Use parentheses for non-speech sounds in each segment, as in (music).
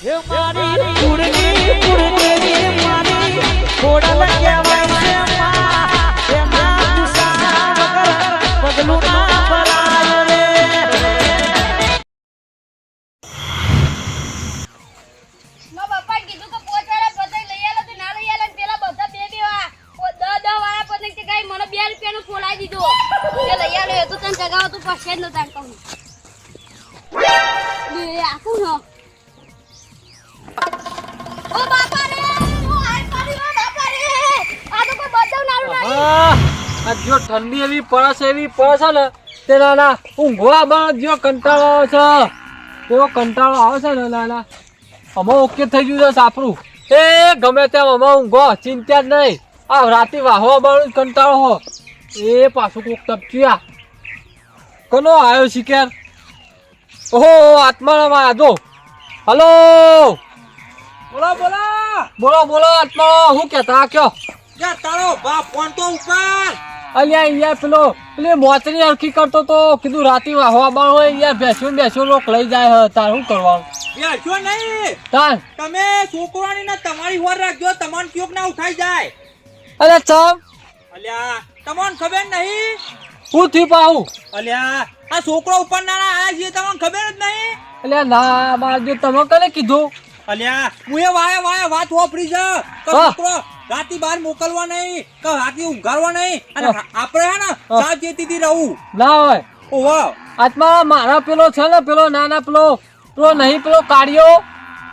એ મારી ઉડની ઉડની મારી ખોડલ આ જો ઠંડી એવી પડશે એવી પડશે ને તે નાના ઊંઘવા બળ જો કંટાળો આવે છે. એવો કંટાળો આવે છે ને નાના અમે ઓકે થઈ ગયું છે સાપરું એ ગમે તેમ અમે ઊંઘો ચિંતા જ નહીં. આ રાતે વાહવા બળ કંટાળો હો. એ પાછું કોક ટપચ્યા કોનો આવ્યો શિકાર? ઓહો આત્મામાં આજો હલો. બોલો બોલો. બોલો બોલો આત્મા હું કેતા કયો? યા તારો બાપ ફોન તો ઉપર અલ્યા અહીંયા પેલો પેલી મોતરી હરખી કરતો તો કીધું રાતે વાહવા બાળ હોય યાર બેસ્યો બેસ્યો લોક લઈ જાય તાર શું કરવાનું? બેસો નહીં. તાર? તમે છોકરાની ને તમારી હોર રાખજો તમને ક્યોક ના ઉઠાઈ જાય. અરે ચમ. અલ્યા તમને ખબર નહીં? હું થી અલ્યા આ છોકરો ઉપર ના આયા છે તમને ખબર જ નહીં? અલ્યા ના માર જો તમે કને કીધું? અલ્યા હું એ વાયા વાયા વાત વાપરી છે. કે છોકરો રાતી બહાર મોકલવા નહીં કે રાતી ઊંઘાડવા નહીં અને આપણે હે ને. સાવચેતીથી રહું. ના હોય. ઓહો. આત્મા મારા પેલો છે ને પેલો નાના પેલો પેલો નહીં પેલો કાઢ્યો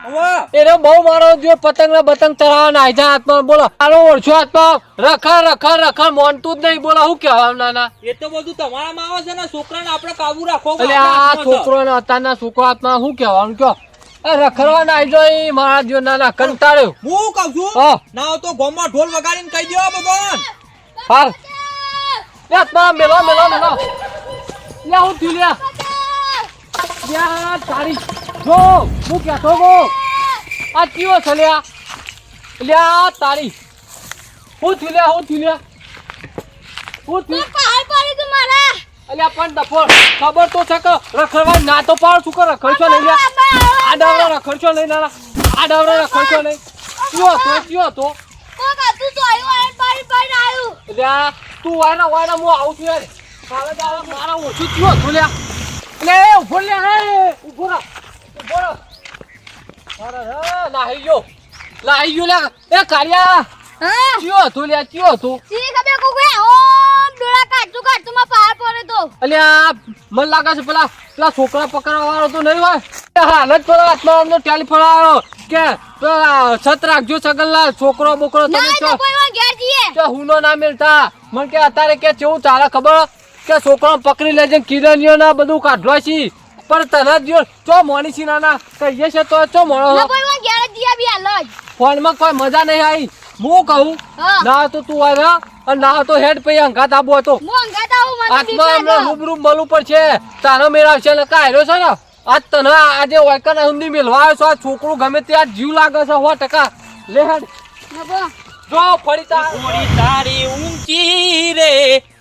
ઓહો. બહુ મારો જો પતંગ ને બતંગ ચરાવવા ના આજા આત્મા બોલો આનો ઓળછો આત્મા. રખા રખા રખા મોનતું જ નહીં બોલો શું કહેવાનું નાના? એ તો બધું તમારામાં આવે છે ને છોકરાને આપણે કાબુ રાખો એટલે આ છોકરો ને અત્યારના છોકરો આત્મા શું કહેવાનું કયો રખડવા ના આઈ જોઈ મારા જો નાના કંટાળ્યો. હું કહું છું હા. ના તો ગોમમાં ઢોલ વગાડીને કહી દેવા બધો હાલ. લે આત્મા મેલો મેલો મેલો. લે હું થયું લ્યા લ્યા તારી. જો હું કહેતો ગો. આ કયો છે લ્યા લ્યા તારી. હું થયું લ્યા હું થયું લ્યા હું થયું. પહાડ પડી તું મારા. અલ્યા પણ ડફોળ ખબર તો છે કે રખડવા ના તો પાડ. શું રખડ રખડશો નહીં લ્યા આ ડાવરા ખર્ચો નહીં નાના આ ડાવરા ખર્ચો લઈ કયો તો કયો તો કોક તું તો આયું, આયું, પાડી, પાડીને આયું. લ્યા તું વાયના વાયના મો આવું છું યાર કાલે દાડે મારા ઓછું થયો તું લ્યા. લે ઊભો લે હે ઊભો રા ઊભો રા અરે રે લાહી ગયો. લાહી ગયો લે એ કાળિયા હા? કયો હતું લ્યા કયો હતું? શી ખબર કોક ઓમ ડોળા કાઢતું કાઢતું માં પહાડ પડ્યો તો. અલ્યા મને લાગે છે પેલા પેલા છોકરા પકડવા વાળો તો નહીં હોય? હાલ જ પેલા હાથમાં અમને ટેલિફોન આવ્યો કે છત રાખજો સગનલાલ છોકરો બોકરો તમે છો. તો કોઈ વાર ઘેર જઈએ. કે હુનો ના મિલતા. મને કે અત્યારે કે કેવું ચાલે ખબર? કે છોકરો પકડી લેજે કિરણીઓ ના બધું કાઢવા છી. પણ તને જો ચો મોની છી નાના કહીએ છે તો ચો મોણો ફોન. ફોનમાં કોઈ મજા નહીં આવી. હું કહું ના તો તું આવ્યા અને ના તો હેડ પૈ અંગાત આબો હતો. આત્મા. રૂબરૂ મળવું પડશે તારો મેળવશે ને કાયરો છે ને? આજ તને આજે વાયકર હુંદી મેલવા આવ્યો છો. આ છોકરું ગમે ત્યાં જીવ લાગે છે હો ટકા. લે હેડ જો ફરી તાર ઘોડી તારી ઊંચી રે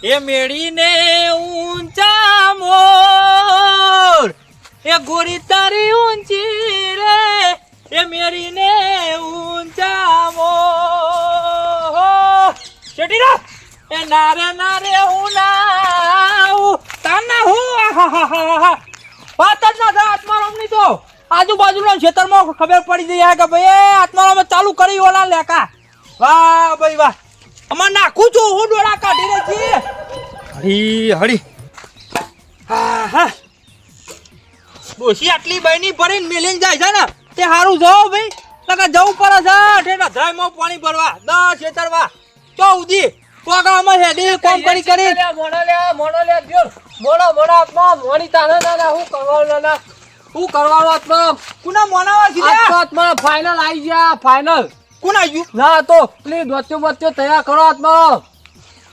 એ મેળીને ઊંચા મોર. એ ગોળી તારી ઊંચી રે એ મેળીને ઊંચા મોર. શેઠી રા? એ નારે નારે હું ના તાના હું હા વાત જ ના થાય આત્મારામની તો આજુબાજુના ખેતરમાં ખબર પડી જાય કે ભાઈ આત્મારામે ચાલુ કરી ઓલા લેકા વાહ ભાઈ વાહ અમાર નાખું છું હું ડોળા કાઢી રહી છી હરી હરી હા હા આટલી બહેની ભરીને મેલીને જાય છે ને તે સારું જાઓ ભાઈ લગા જવું પડે છે ઠેઠ ધરાઈમાં પાણી ભરવા દસ છેતરવા ચો ઉધી કોગામાં હેડી કોમ કરી કરી લે, મોણો લે મોણો લે. મોણો મોણો આત્મા મોણી તાને ના ના હું કરવાનું ના હું કરવાનું આત્મા? કુના મોનાવા સીધા? આત્મા ફાઇનલ આવી ગયા ફાઇનલ કુના આવ્યું ના તો પ્લીઝ વચ્ચે વચ્ચે તૈયાર કરો આત્મા.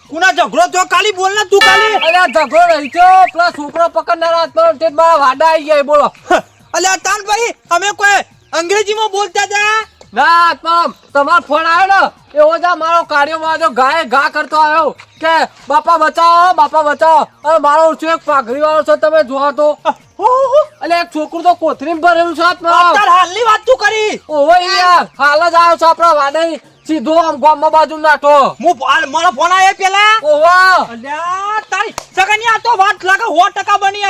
કુના ઝઘડો થયો? કાલી બોલ ને તું કાલી. અલ્યા ઝઘડો રહી ગયો પેલા છોકરો પકડનાર આત્મા તે મારા વાડા આવી ગયા બોલો. અલ્યા તાન ભાઈ અમે કોઈ અંગ્રેજીમાં બોલતા હતા ના તમ તમારો ફોન આવ્યો ને એવો જ મારો કાર્યોમાં જો ગાય ઘા કરતો આવ્યો કે બાપા બચાવો બાપા બચાવો. અને મારો શું એક પાઘરી વાળો છો તમે જોવા તો. એટલે એક છોકરું તો કોથરીમાં ભરેલું છે હાલની વાત તું કરી. ઓહો યાર હાલ જ આવ્યો છો આપણા વાડે સીધો આમ ગામમાં બાજુ નાખો હું મારો ફોન આવ્યો પેલા? ઓહો તારી સગન સગનિયા તો વાત લાગે સો ટકા બની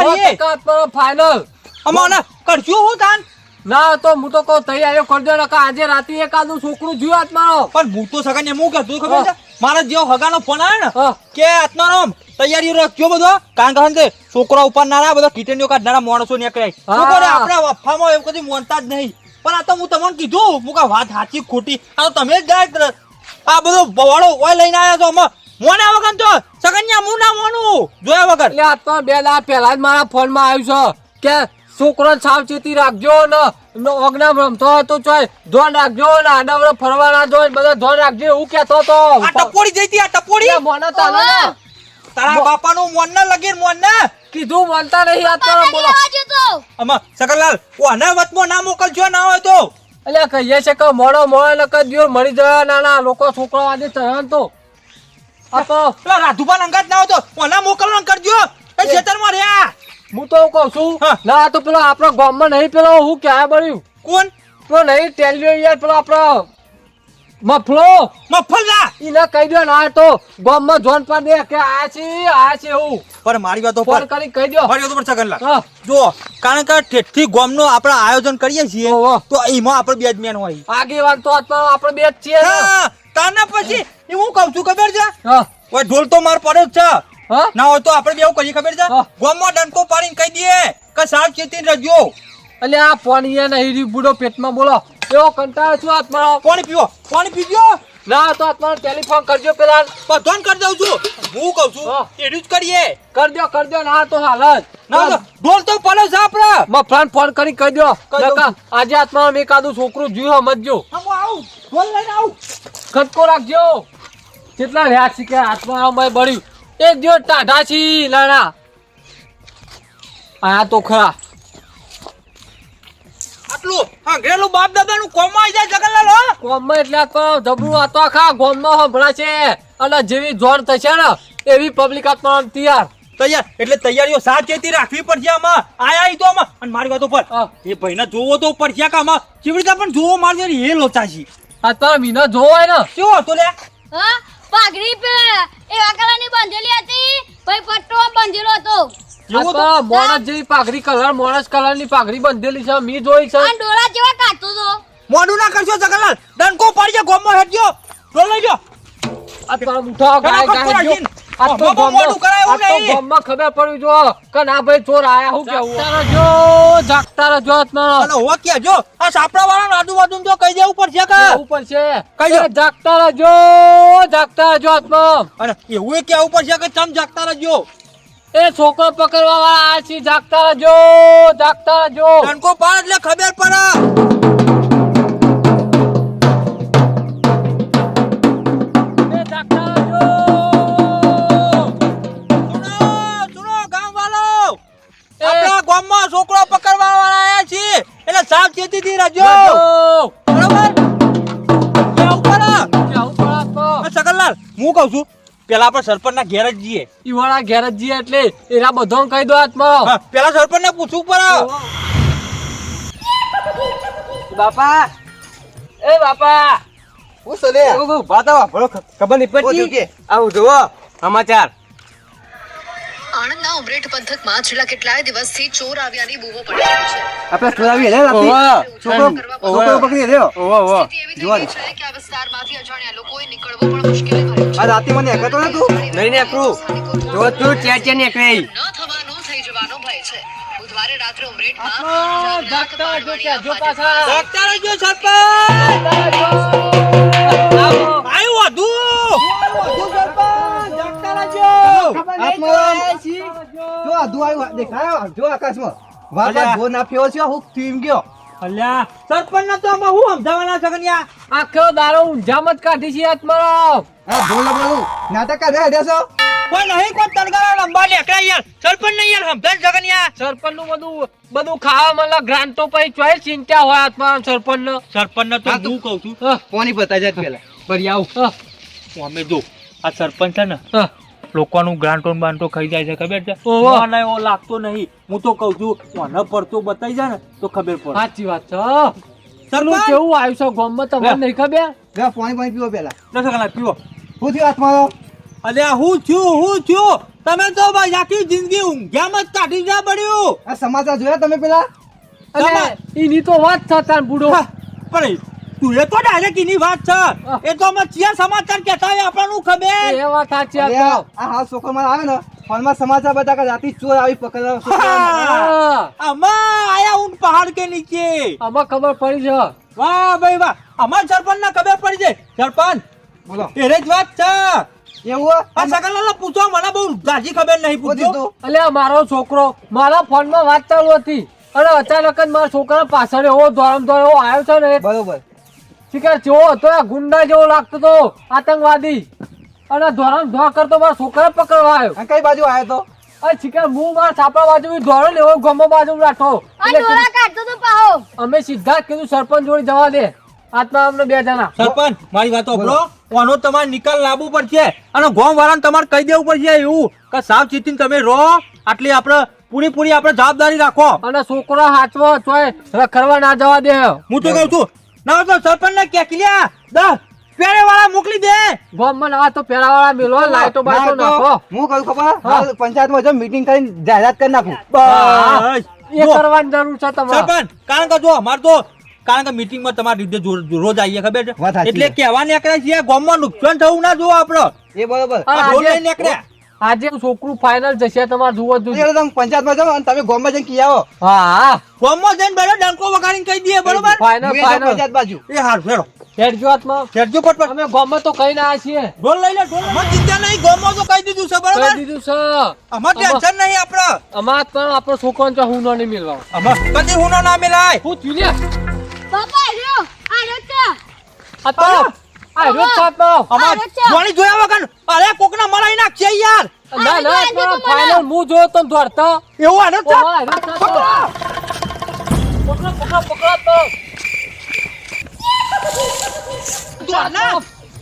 ફાઈનલ અમાને કરશું હું તાન? ના તો હું તો કહું તૈયારીઓ કરજો ને આજે રાતે એકાદું છોકરું જોયું આત્માનો. પણ હું તો ને હું કહેતું ખબર છે? મારા જેવો હગાનો ફોન આવ્યો ને કે આત્મારામ તૈયારી રાખજો બધો કારણ કે છોકરા ઉપર નાના બધા કીટણીઓ કાઢનારા માણસો નીકળાય છોકરો આપણે વફામાં એવું કદી મોનતા જ નહીં. પણ આ તો હું તમને કીધું હું કા વાત સાચી ખોટી. આ તો તમે જ ગાય આ બધો બવાળો ઓય લઈને આવ્યા છો અમે મોના વગર તો સગન્યા મું ના મોનું? જોયા વગર. એટલે આત્મા બે દાડા પહેલા જ મારા ફોનમાં આવ્યું છે કે છોકરો સાવચેતી રાખજો ને ને રમતો હતો ચોય ધોન રાખજો ને આડાવડે ફરવા ના જો બધા ધોન રાખજો એવું કેતો હતો આ ટપોડી જઈતી આ ટપોડી મને તો આને ના. તારા બાપાનું મોન ના લગીર મોન ના. કીધું બોલતા નહીં આ પપ્પા બોલો. આમાં સકરલાલ ઓના વચમાં ના મોકલજો ના હોય તો. એટલે કહીએ છે કે મોડો મોડો લખ કદ મરી મળી જાય ના ના લોકો છોકરો આજે ચરણ તો. આપો પેલા રાધુભાન અંગાત ના હોય તો ઓના મોકલવાનું કરજો. એ ખેતરમાં રહ્યા. હું તો કહું છું ના તો પેલો આપણા ગામમાં નહીં પેલો હું ક્યાં બળ્યું કોણ? પેલો નહીં ટેલિયો યાર પેલો આપણો મફલો. મફલા એને કહી દો ના તો ગામમાં જોન પા દે કે આ છે આ છે હું. પર મારી વાતો પર. કરી કહી દો મારી વાતો પર હા. જો કારણ કે ઠેઠથી ગામનો આપણે આયોજન કરીએ છીએ. તો એમાં આપણે બે જ મેન હોય. આગેવાન તો આપણે બે જ છીએ તાના પછી હું કહું છું ખબર છે? ઓય ઢોલ તો માર પડે જ છે. ના હોય તો આપણે બેવ કરીએ ખબર છે. ગોમમાં ડંકો પાડીને કહી દઈએ કે સાર ચેતીને રજો એટલે આ પાણી એ નહીં રહ્યું બુડો પેટમાં બોલો. એવો કંટાળો છું આત્મા પાણી પીવો પાણી પીજો. ના તો આત્મા ટેલિફોન કરજો પેલા બધોન કરી દઉં છું. હું કહું છું હા. જ કરીએ. કરજો કરજો ના તો હાલ જ. ના ઢોલ તો પડે છે આપણે. મફરાન ફોન કરી કહી દો. આજે આત્મા મેં એકાદું છોકરું જોયું સમજજો હું આવું ઢોલ લઈને આવું. ખટકો રાખજો. કેટલા રહ્યા છે કે આત્મા મેં બળ્યું. એક દિવસ ટાઢા છી લાડા આ તો ખરા. આટલું હા ઘરેલું બાપ દાદાનું કોમમાં આવી જાય જગનલાલ હો? ગોમમાં એટલે તો જબરું આ તો આખા ગોમમાં સંભળાય છે. અને જેવી જોર થશે ને એવી પબ્લિક આત્મા તૈયાર. તૈયાર. એટલે તૈયારીઓ સાચેતી રાખવી પડશે આમાં. આયા ઈ તો આમાં. અને મારી વાત ઉપર. હા. એ ભાઈને જોવો તો પડશે કે આમાં. કેવી રીતે પણ જોવો મારજો ને એ છે. આ મીનો જોવો જોવાય ને. કેવો હતો લે હા પાઘડી પે એવા કલરની બાંધેલી હતી. ભાઈ પટ્ટો બાંધેલો હતો. જેવો તો આત્મા મોણસ જેવી પાઘડી કલર મોણસ કલરની પાઘડી બાંધેલી છે મી જોઈ છે. આ ડોળા જેવા કાઢતો તો. મોડું ના કરશો જગલાલ. ડંકો પાડી ગોમો ગોમમાં હેડજો ઢોલ લઈ ગાય. ગાય આ તો મોઢું ગામમાં- મોઢું ખબર પડવી જો કે ના ભાઈ ચોર આયા હું કેવું? જાગતા રહેજો આત્મા અને હોવા જો આ સાપડા વાળા આજુબાજુ તો કહી દેવું પડશે કે? દો. જાગતા રહેજો જાગતા રહેજો આત્મા. અને એવું કેવું પડશે કે ચમ જાગતા રહેજો? એ છોકરો પકડવા વાળા આ છે જાગતા રહેજો જાગતા રહેજો. ડંકો પાડ એટલે ખબર પડે. કહું છું પેલા આપણે સરપંચના ઘેર જ જઈએ ઈવાળા ઘેર જ જઈએ એટલે એના બધો કહી દો આત્મા હા, પેલા સરપંચને પૂછવું પડે બાપા એ બાપા હું તો લે વાતા ખબર નહીં પડતી આવું જુઓ સમાચાર આણંદના ઉમરેઠ પંથકમાં છેલ્લા કેટલાય દિવસથી ચોર આવ્યાની બૂમો પડી રહી છે આપણે ચોરાવી લે છોકરો છોકરો પકડી રહ્યો ઓહો ઓહો થઈ જોવા ગઈ છે કે આ વિસ્તારમાંથી અજાણ્યા લોકોએ નીકળવો પણ મુશ્કેલ ભર્યું આ રાતે મને એકતો ન તું નહીં નીકળું જો તું ચે ચે નીકળે ન થવાનું થઈ જવાનો ભય છે બુધવારે રાત્રે ઉમરેઠમાં કે જો ભાજપ પાછા જાગતા રહેજો સરપંચ આવ્યું વધુ જાગતા રહેજો જો આ દુઆ દેખાયો જો આકાશમાં. વાતા ગો નાખ્યો છે હું થીમ ગયો. અલ્યા સરપંચ તો આમાં હું સમજાવવાના છે કન્યા? આખો દારો ઊંઝામ જ કાઢી છે આત્મારામ આ બોલો બોલો નાટક કરે હેડે છો? કોઈ નહીં કોઈ તરગાળા લંબા લેકડા યાર. સરપંચ નહીં યાર સમજાય જગન્યા સરપંચનું બધું બધું ખાવા મળે ગ્રાન્ટો પછી ચોય ચિંતા હોય આત્મા સરપંચ નો સરપંચ નો હા તો- હું કહું છું. કોની બતાજે જાય પેલા. ફરી આવું. અમે જો આ સરપંચ છે ને લોકોનું ગ્રાન્ટો બાન્ટો ખાઈ જાય છે ખબર છે. મને એવો લાગતો નહીં. હું તો કઉ છું મને પડતો બતાઈ જાય ને તો ખબર પડે. સાચી વાત છે સરપંચ! કેવું આવ્યું છે ગામમાં? તમને નહીં ખબર? બે પાણી પાણી પીવો પેલા દસ કલાક પીવો. શું થયું હાથમાં અરે હું થયું હું થયું તમે તો ભાઈ આખી જિંદગી ઊંઘ્યામાં જ કાઢી જા પડ્યું. આ સમાચાર જોયા તમે પેલા? અલે એની તો વાત થતા બુડો. પણ તું એ તો ડાયરેક્ટ એની વાત છે. એ તો અમે ચિયા સમાચાર કહેતા હોય આપણને ખબર? એ વાત સાચી આ આ હાલ છોકરો મારે આવે ને ફોનમાં સમાચાર બતા કે રાતી ચોર આવી પકડવા (laughs) અમા હા. આમાં આયા ઊંટ પહાડ કે નીચે. આમાં ખબર પડી છે. વાહ ભાઈ વાહ. અમાર સરપંચ ને ખબર પડી જાય સરપંચ બોલો. એને જ વાત છે. એવું આ સકલાને પૂછો મને બહુ જાજી ખબર નહીં પૂછ્યો. થયું મારો છોકરો મારા ફોનમાં વાત ચાલુ હતી. અને અચાનક જ મારા છોકરા પાછળ એવો દોડમ દોડ એવો આવ્યો છે ને. બરોબર. શિકાર જેવો હતો આ ગુંડા જેવો લાગતો હતો આતંકવાદી. અને ધોરણ ધોવા કરતો મારા છોકરા પકડવા આવ્યો કઈ બાજુ આવ્યો તો? અરે શિકાર હું મારા છાપા બાજુ ધોરણ લેવો ગમો બાજુ રાખો. આ એટલે ડોરા કાઢતો તો પાહો. અમે સીધા કીધું સરપંચ જોડે જવા દે. આત્મા અમને બે જણા. સરપંચ મારી વાત સાંભળો. આનો તમારે નિકાલ લાવવો પડશે અને ગોમ વાળાને તમારે કહી દેવું પડશે એવું કે સાફ ચીતી તમે રો. આટલી આપણે પૂરી પૂરી આપણે જવાબદારી રાખો. અને છોકરો હાચવો ચોય રખડવા ના જવા દે. હું તો કહું છું ના તો સરપંચ ને કે લ્યા દસ પેરે વાળા મોકલી દે. ગોમમાં ના તો પેરા વાળા મેલો લાઈટો બાઈટો નાખો. હું કહું ખબર? પંચાયતમાં જો મીટિંગ કરીને જાહેરાત કરી નાખું. બસ. એ કરવાની જરૂર છે તમારે. સરપંચ કારણ કે જો અમાર તો કારણ કે મીટિંગમાં તમારી રીતે રોજ આવીએ ખબર છે? એટલે. કહેવા નીકળ્યા છીએ ગામમાં નુકસાન થવું ના જોવો આપડે એ બરોબર. નીકળ્યા. આજે છોકરું ફાઇનલ જશે તમારે જુઓ જ તમે પંચાયતમાં જાઓ અને તમે ગામમાં જઈને કી આવો હા. ગોમ ગામમાં જઈને બેઠો ડંકો વગાડીને કહી દઈએ બરોબર? ફાઇનલ હું ફાઇનલ પંચાયત બાજુ એ હાર ફેરો હેડજો હાથમાં. ફેરજો પટપટ અમે ગામમાં તો કઈ ના છીએ. ઢોલ લઈ લે ઢોલ અમાર ચિંતા નહીં ગામમાં તો કહી દીધું છે કહી દીધું છે. અમાર ટેન્શન નહીં આપડે. અમાર તો આપણો છોકરો તો હું નહીં મિલવા અમાર કદી હુનો ના મિલાય. હું થયું લે બાપા રહ્યો આ રહ્યો આ તો આ રોજ સાતનો અમાર જોણી જોયા વગર અરે કોકના મરાઈ નાખશે યાર. ના ના આજે તો હું જોયો તો દોડતા એવું આને ઓ, આ રોજ સાતનો. પકડો. પકડો પકડો તો.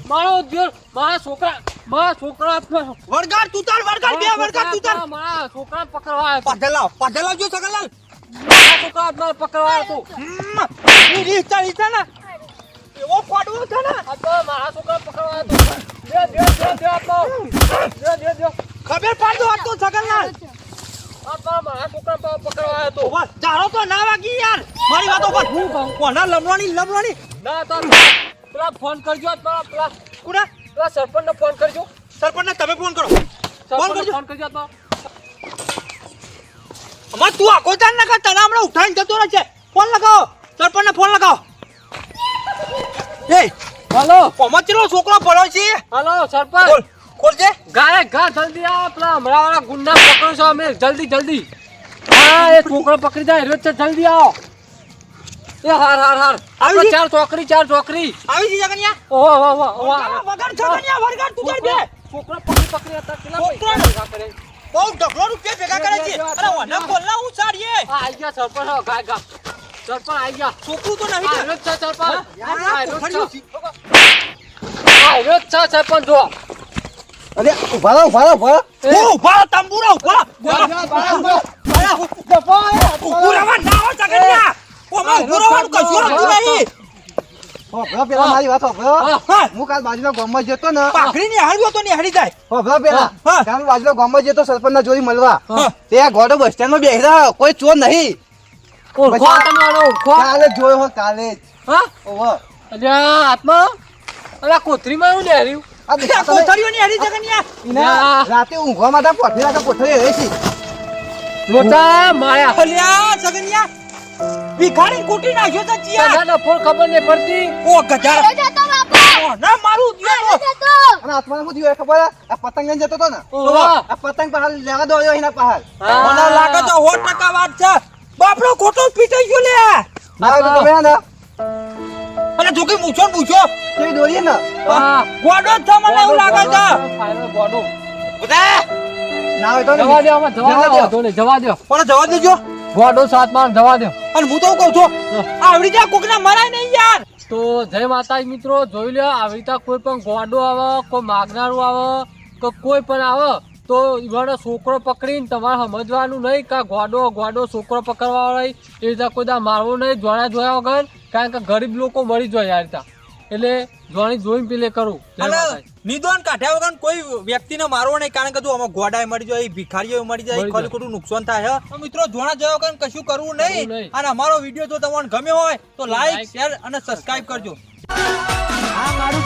મારો દિયર મારા છોકરા મારા છોકરા વરગાડ તુતાર વરગાડ બે વરગાડ તુતાર મારા છોકરા પકડવા પાડેલા પાડેલા લાવજો સગલાલ છોકરા મારે પકડવા ના. આ તો મારા છોકરા પકડવા આવ્યો હતો. દે દે દે દે આપો. દે દે દે ખબર પાડજો આ તો સગલાલ આ તો મારા છોકરા પકડવા હતો. બસ તો ના વાગી યાર મારી વાતો પર હું? કોના લમવાની લમવાની ના તો પેલા ફોન કરજો પેલા પેલા કુના પેલા સરપંચને ફોન કરજો સરપંચને તમે ફોન કરો ફોન કરજો. ફોન કરજો તો અમાર તું આખો જાન ના કર તને હમણાં ઉઠાઈને જતો રહે છે ફોન લગાવો સરપંચને ફોન લગાવો હાલો. કોમાં ચેલો છોકરો પડ્યો છે? હાલો સરપંચ. ખોલજે ગાય ગા જલ્દી આવો પેલા હમણાં ગુંડા પકડો છો અમે. જલ્દી જલ્દી. હા એ છોકરો પકડી જાય. રોજ છે જલ્દી આવો. એ હાર હાર હાર. આપણે આવી? ચાર છોકરી ચાર છોકરી. આવી જી જગનિયા? ઓહો ઓહો ઓહો વગર જગન્યા વગર તું તાર બે. છોકરો પકડી પકડી હતા. કેટલા પૈસા કરે? બહુ ઢગલો રૂપિયા ભેગા કરે છે. અરે વના બોલના હું સાડીએ. હા આઈ ગયા સરપંચ. ગાય ગા સરપંચ આઈ ગયા. છોકરું તો નહીં સરપંચ. યાર, આ રોજ કોઠડીઓ છે. આ રોજ જો અરે ઊભા રહો ઊભા રહો ઊભા રહો. ઊભા તંબુરા ઊભા ઉભું ના હો જગન્યા. ઓમાં ઉભું કશું રહેતું નહીં. હોભળો પેલા મારી વાત હોભળો. હા. હા. હું કાલ બાજુના ગામમાં જતો ને પાખડી ની તો ની જાય. હોભળો પેલા. કાલ બાજુના ગામમાં જતો સરપંચના જોડી મળવા. તે ત્યાં ગોડો બસ સ્ટેન્ડમાં બેહરા કોઈ ચોર નહીં. ઓળખો તમે ઓળખો. કાલે જોયો હો કાલે હા? ઓહો. અલ્યા આત્મા? અલ્યા કોથરીમાં હરી આ કોથળીઓ ની હાડી જગન્યા? રાતે ઊંઘવા માટે કોઠરી રહે છે. લોચા માયા. અલ્યા ભિખારી કૂટી નાખ્યો તો ખબર નહીં પડતી. ઓ ગધા જતો બાપા. ના મારું દિયો જતો. અને ખબર? આ પતંગ જતો હતો ને. આ પતંગ પહાડ લેવા દો એના પહાડ હા. મને લાગે તો સો ટકા વાત છે. બાપડો ખોટો પીટાઈ ગયો લે. ના તો તમે હે ને અને જોકે મૂછો ને મૂછો. કેવી દોરીએ ને. હા. ગોડો જ છે મને એવું લાગે છે. ગોડો બધા ના હોય તો જવા દો જવા જવા દો. વાંધો જવા દો. પણ જવા દેજો. ગોડો સાત માર જવા દો. અને હું તો કહું છું? આવડી જા કોકના મરાય નહીં યાર. તો જય માતાજી મિત્રો જોઈ લો આવી રીતે કોઈ પણ ગોડો આવે કોઈ માગનારું આવે કે કોઈ પણ આવે તો ઈવાનો છોકરો પકડીને તમારે સમજવાનું નહીં કે ગોડો ગોડો છોકરો પકડવા વાળો એ રીતના કોઈ દા મારવું નહીં જોડા જોયા વગર. કારણ કે ગરીબ લોકો મરી જાય આ ત્યાં એટલે જોણી જોઈને પેલે કરું જય. નિદાન કાઢ્યા વગર કોઈ વ્યક્તિને મારવો નહીં કારણ કે તું આમાં ગોડાય મરી જાય ભિખારીઓ મરી જાય ખોલી ખોટું નુકસાન થાય હે. તો મિત્રો જોણા જવા વગર કશું કરવું નહીં. અને અમારો વીડિયો જો તમને ગમ્યો હોય તો લાઈક. શેર અને સબસ્ક્રાઇબ કરજો આ મારું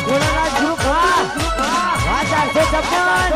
ગ્રુપ હા હા ચારસો છપ્પન